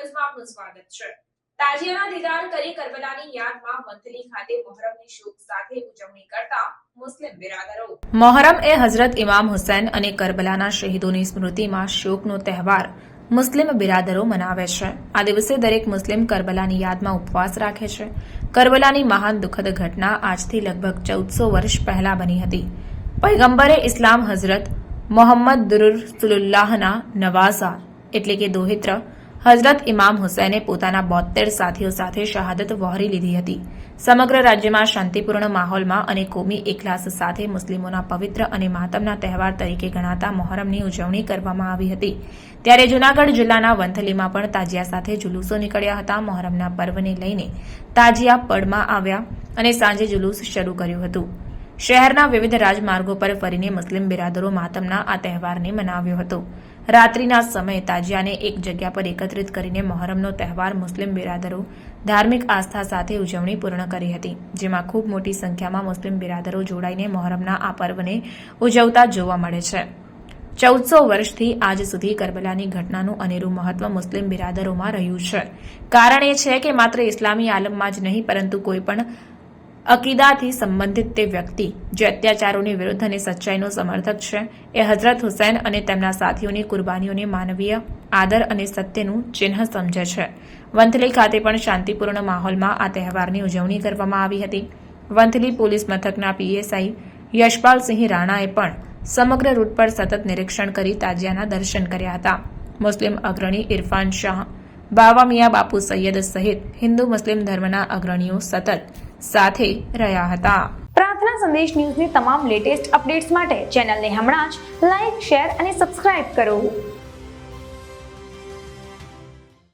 ન્યૂઝમાં આપનું સ્વાગત છે. તાજિયાના દીદાર કરી કરબલાની યાદમાં મંથલી ખાતે મોહરમની શોક સાથે ઉજવણી કરતા મુસ્લિમ બિરાદરો. મોહરમ એ હઝરત ઇમામ હુસૈન અને કરબલાના શહીદોની સ્મૃતિમાં શોકનો તહેવાર મુસ્લિમ બિરાદરો મનાવે છે. આ દિવસે દરેક મુસ્લિમ કરબલાની યાદમાં ઉપવાસ રાખે છે. કરબલાની મહાન દુઃખદ ઘટના આજથી લગભગ ચૌદસો વર્ષ પહેલા બની હતી. પૈગંબરે ઇસ્લામ હઝરત મોહમ્મદ દુરુર સુલ્લાહના નવાઝા એટલે કે દોહિત્ર હઝરત ઇમામ હુસૈને પોતાના બોતેર સાથીઓ સાથે શહાદત વહોરી લીધી હતી. સમગ્ર રાજ્યમાં શાંતિપૂર્ણ માહોલમાં અને કોમી એકલાસ સાથે મુસ્લિમોના પવિત્ર અને માતમના તહેવાર તરીકે ગણાતા મોહરમની ઉજવણી કરવામાં આવી હતી. ત્યારે જૂનાગઢ જિલ્લાના વંથલીમાં પણ તાજિયા સાથે જુલુસો નીકળ્યા હતા. મોહરમના પર્વને લઈને તાજિયા પડમાં આવ્યા અને સાંજે જુલુસ શરૂ કર્યું હતું. શહેરના વિવિધ રાજમાર્ગો પર ફરીને મુસ્લિમ બિરાદરો માતમના આ તહેવારને મનાવ્યો હતો. રાત્રિના સમયે તાજિયાને એક જગ્યા પર એકત્રિત કરીને મહોરમનો તહેવાર મુસ્લિમ બિરાદરો ધાર્મિક આસ્થા સાથે ઉજવણી પૂર્ણ કરી હતી, જેમાં ખૂબ મોટી સંખ્યામાં મુસ્લિમ બિરાદરો જોડાઈને મહોરમના આ પર્વને ઉજવતા જોવા મળે છે. ચૌદસો વર્ષથી આજ સુધી કરબલાની ઘટનાનું અનેરું મહત્વ મુસ્લિમ બિરાદરોમાં રહ્યું છે. કારણ એ છે કે માત્ર ઇસ્લામી આલમમાં જ નહીં, પરંતુ કોઈ પણ અકીદાથી સંબંધિત તે વ્યક્તિ જે અત્યાચારોની વિરુદ્ધ અને સચ્ચાઈનો સમર્થક છે, એ હઝરત હુસૈન અને તેમના સાથીઓની કુરબાનીઓને માનવીય આદર અને સત્યનું ચિહ્ન સમજે છે. વંથલી ખાતે પણ શાંતિપૂર્ણ માહોલમાં આ તહેવારની ઉજવણી કરવામાં આવી હતી. વંથલી પોલીસ મથકના પીએસઆઈ યશપાલસિંહ રાણાએ પણ સમગ્ર રૂટ પર સતત નિરીક્ષણ કરી તાજિયાના દર્શન કર્યા હતા. મુસ્લિમ અગ્રણી ઇરફાન શાહ બાવા મિયા બાપુ સૈયદ સહિત હિન્દુ મુસ્લિમ ધર્મના અગ્રણીઓ સતત સાથે રહ્યા હતા. પ્રાર્થના સંદેશ ન્યૂઝની તમામ લેટેસ્ટ અપડેટ્સ માટે ચેનલને હમણાં જ લાઇક શેર અને સબસ્ક્રાઇબ કરો.